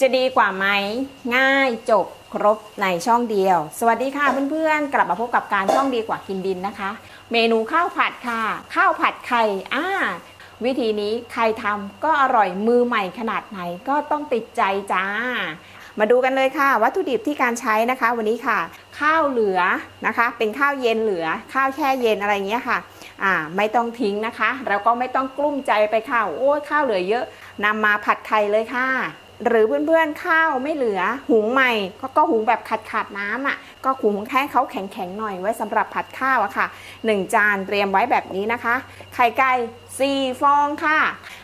จะดีกว่าไหมง่ายจบครบในช่องเดียว สวัสดีค่ะเพื่อนๆ กลับมาพบกับการช่องดีกว่ากินดินนะคะ เมนูข้าวผัดค่ะ ข้าวผัดไข่อ่าวิธีนี้ใครทำก็อร่อยมือใหม่ขนาดไหนก็ต้องติดใจจ้า มาดูกันเลยค่ะ วัตถุดิบที่การใช้นะคะ วันนี้ค่ะ ข้าวเหลือนะคะ เป็นข้าวเย็นเหลือ ข้าวแช่เย็นอะไรเงี้ยค่ะอ่าไม่ต้องทิ้งนะคะ แล้วก็ไม่ต้องกลุ้มใจไปข้าวโอ้ยข้าวเหลือเยอะนำมาผัดไข่เลยค่ะ หรือเพื่อนๆข้าวไม่เหลือหุงใหม่ก็ก็หุงแบบขาดขาดๆน้ำอะก็หุงแค่เขาแข็งๆหน่อยไว้สำหรับผัดข้าวอะค่ะ 1 จานเตรียมไว้แบบนี้นะคะ ไข่ไก่ 4 ฟองค่ะ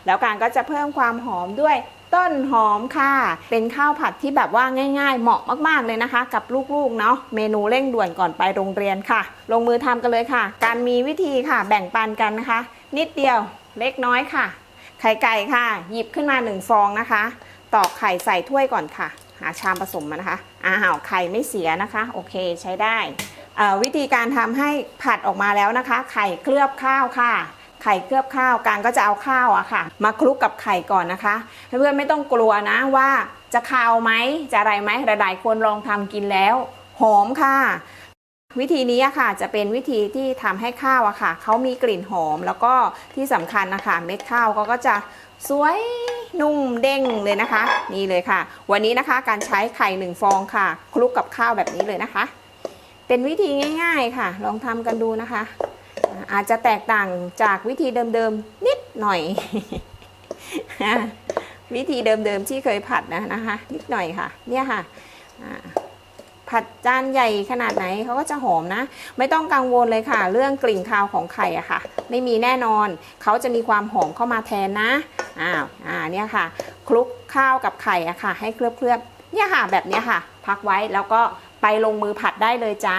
แล้วการก็จะเพิ่มความหอมด้วยต้นหอมค่ะ เป็นข้าวผัดที่แบบว่าง่าย ๆ เหมาะมากๆเลยนะคะ กับลูกๆเนาะ เมนูเร่งด่วนก่อนไปโรงเรียนค่ะ ลงมือทำกันเลยค่ะ การมีวิธีค่ะ แบ่งปันกันนะคะ นิดเดียวเล็กน้อยค่ะ ไข่ไก่ค่ะ หยิบขึ้นมา 1 ฟองนะคะ ตอกไข่ใส่ถ้วยก่อนค่ะ หาชามผสมมานะคะอ้าวไข่ไม่เสียนะคะ โอเคใช้ได้วิธีการทำให้ผัดออกมาแล้วนะคะ ไข่เคลือบข้าวค่ะ ไข่เคลือบข้าวการก็จะเอาข้าวอะค่ะ มาคลุกกับไข่ก่อนนะคะเพื่อนๆไม่ต้องกลัวนะว่าจะคาวไหมจะอะไรไหมหลายๆคนลองทำกินแล้วหอมค่ะ วิธีนี้ค่ะจะเป็นวิธีที่ทำให้ข้าวอะค่ะเขามีกลิ่นหอมแล้วก็ที่สำคัญนะคะเม็ดข้าวเขาก็จะ สวยนุ่มเด้งเลยนะคะ นี่เลยค่ะ วันนี้นะคะการใช้ไข่หนึ่งฟองค่ะคลุกกับข้าวแบบนี้เลยนะคะ เป็นวิธีง่าย ๆค่ะ ลองทำกันดูนะคะ อาจจะแตกต่างจากวิธีเดิมๆนิดหน่อย วิธีเดิมๆที่เคยผัดนะนะคะ นิดหน่อยค่ะ เนี่ยค่ะ ผัดจานใหญ่ขนาดไหนเขาก็จะหอมนะ ไม่ต้องกังวลเลยค่ะ เรื่องกลิ่นคาวของไข่อะค่ะ ไม่มีแน่นอนเขาจะมีความหอมเข้ามาแทนนะอ้าวอ่าเนี่ยค่ะ คลุกข้าวกับไข่อะค่ะ ให้เคลือบๆเนี่ยค่ะแบบเนี้ยค่ะ พักไว้แล้วก็ไปลงมือผัดได้เลยจ้า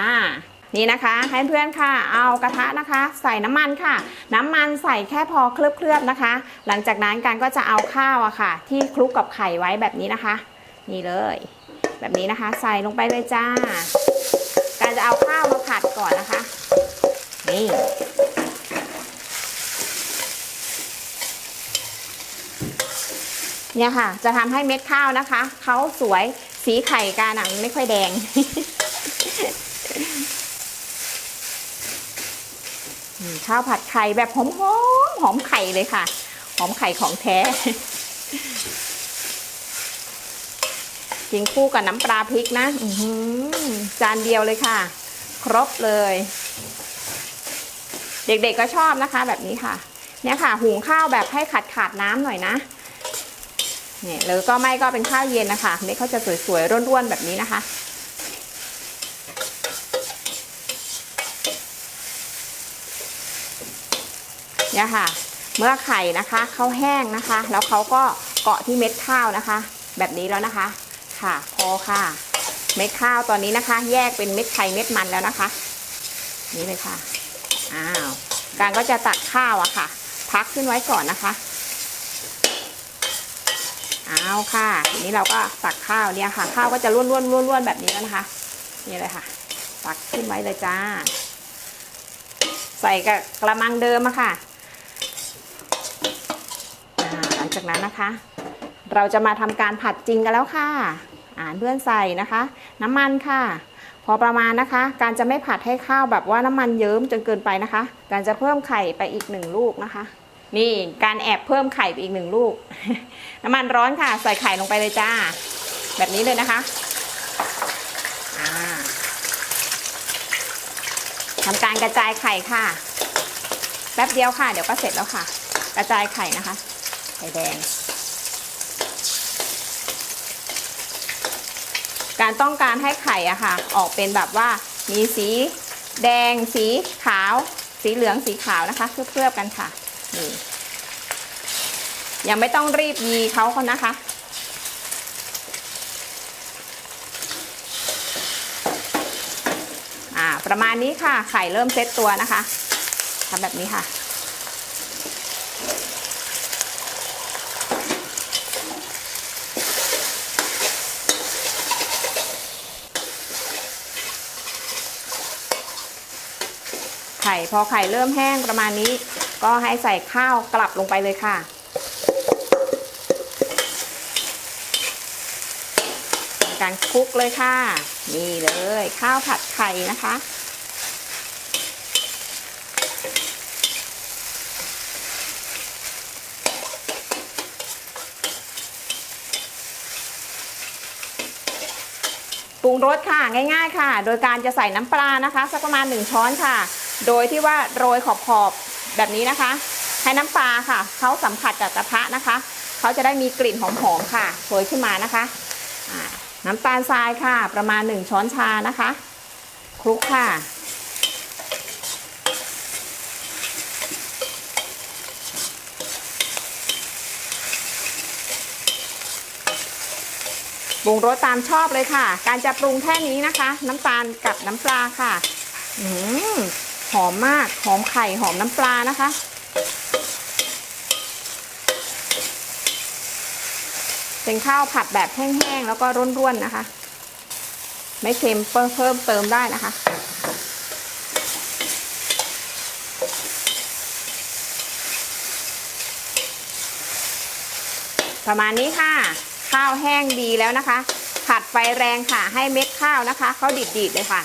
นี่นะคะ ให้เพื่อนค่ะ เอากระทะนะคะ ใส่น้ำมันค่ะ น้ำมันใส่แค่พอเคลือบๆนะคะ หลังจากนั้นการก็จะเอาข้าวอะค่ะ ที่คลุกกับไข่ไว้แบบนี้นะคะ นี่เลย แบบนี้นะคะ ใส่ลงไปเลยจ้า การจะเอาข้าวมาผัดก่อนนะคะ นี่เนี่ยค่ะ จะทำให้เม็ดข้าวนะคะ เขาสวยสีไข่การอะมันไม่ค่อยแดง ข้าวผัดไข่แบบหอมหอมหอมไข่เลยค่ะ หอมไข่ของแท้ กินคู่กับน้ำปลาพริกนะอื้อหือจานเดียวเลยค่ะ ครบเลย เด็กๆก็ชอบนะคะ แบบนี้ค่ะ เนี่ยค่ะ หุงข้าวแบบให้ขาดขาดๆน้ำหน่อยนะเนี่ยหรือก็ไม่ก็เป็นข้าวเย็นนะคะเม็ดเขาจะสวยๆร่วนๆแบบนี้นะคะเนี่ยค่ะ เมื่อไข่นะคะเขาแห้งนะคะ แล้วเขาก็เกาะที่เม็ดข้าวนะคะ แบบนี้แล้วนะคะ ค่ะ พอค่ะ เม็ดข้าวตอนนี้นะคะ แยกเป็นเม็ดไข่เม็ดมันแล้วนะคะ นี่เลยค่ะ อ้าว การก็จะตักข้าวอะค่ะ พักขึ้นไว้ก่อนนะคะ เอาค่ะ ทีนี้เราก็ตักข้าวเนี่ยค่ะ ข้าวก็จะร่วนร่วนร่วนร่วนแบบนี้แล้วนะคะ นี่เลยค่ะ ตักขึ้นไว้เลยจ้า ใส่กับกระมังเดิมอะค่ะหลังจากนั้นนะคะ เราจะมาทำการผัดจริงกันแล้วค่ะ อ่านเพื่อนใส่นะคะ น้ำมันค่ะ พอประมาณนะคะ การจะไม่ผัดให้ข้าวแบบว่าน้ำมันเยิ้มจนเกินไปนะคะ การจะเพิ่มไข่ไปอีกหนึ่งลูกนะคะ นี่การแอบเพิ่มไข่ไปอีกหนึ่งลูก น้ำมันร้อนค่ะ ใส่ไข่ลงไปเลยจ้า แบบนี้เลยนะคะทำการกระจายไข่ค่ะ แป๊บเดียวค่ะ เดี๋ยวก็เสร็จแล้วค่ะ กระจายไข่นะคะ ไข่แดง การต้องการให้ไข่อะค่ะ ออกเป็นแบบว่ามีสีแดง สีขาว สีเหลืองสีขาวนะคะเคลือบๆกันค่ะนี่ยังไม่ต้องรีบยีเขาเขานะคะ อ่าประมาณนี้ค่ะไข่เริ่มเซ็ตตัวนะคะทำแบบนี้ค่ะ ไข่พอไข่เริ่มแห้งประมาณนี้ ก็ให้ใส่ข้าวกลับลงไปเลยค่ะ การคลุกเลยค่ะ นี่เลยข้าวผัดไข่นะคะปรุงรสค่ะง่าย ๆ ค่ะ โดยการจะใส่น้ำปลานะคะ สักประมาณ 1 ช้อนค่ะ โดยที่ว่าโรยขอบๆแบบนี้นะคะ ให้น้ำปลาค่ะเขาสัมผัสกับกระทะนะคะเขาจะได้มีกลิ่นหอมๆค่ะโรยขึ้นมานะคะน้ำตาลทรายค่ะ ประมาณ 1 ช้อนชานะคะคลุกค่ะ ปรุงรสตามชอบเลยค่ะ การจะปรุงแค่นี้นะคะ น้ำตาลกับน้ำปลาค่ะ อืม หอมมากหอมไข่หอมน้ำปลานะคะ เป็นข้าวผัดแบบแห้งๆแล้วก็ร่วนๆนะคะ ไม่เค็มเพิ่มเติมได้นะคะประมาณนี้ค่ะ ข้าวแห้งดีแล้วนะคะ ผัดไฟแรงค่ะ ให้เม็ดข้าวนะคะเขาดิดๆเลยค่ะ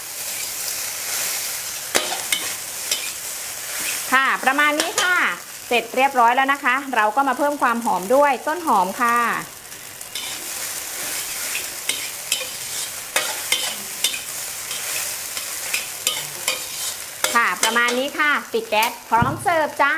ค่ะ ประมาณนี้ค่ะ เสร็จเรียบร้อยแล้วนะคะ เราก็มาเพิ่มความหอมด้วยต้นหอมค่ะ ค่ะประมาณนี้ค่ะ ปิดแก๊สพร้อมเสิร์ฟจ้า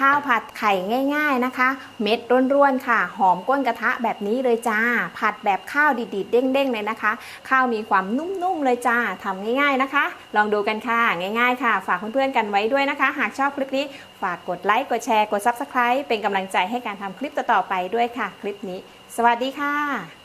ข้าวผัดไข่ง่าย ๆนะคะ เม็ดร่วนๆค่ะ หอมก้นกระทะแบบนี้เลยจ้า ผัดแบบข้าวดีๆ เด้งๆเลยนะคะ ข้าวมีความนุ่มๆเลยจ้าทำง่าย ๆนะคะ ลองดูกันค่ะง่าย ๆ ค่ะ ฝากเพื่อนๆกันไว้ด้วยนะคะ หากชอบคลิปนี้ฝากกดไลค์กดแชร์กด Subscribe เป็นกำลังใจให้การทำคลิปต่อๆไปด้วยค่ะ คลิปนี้ สวัสดีค่ะ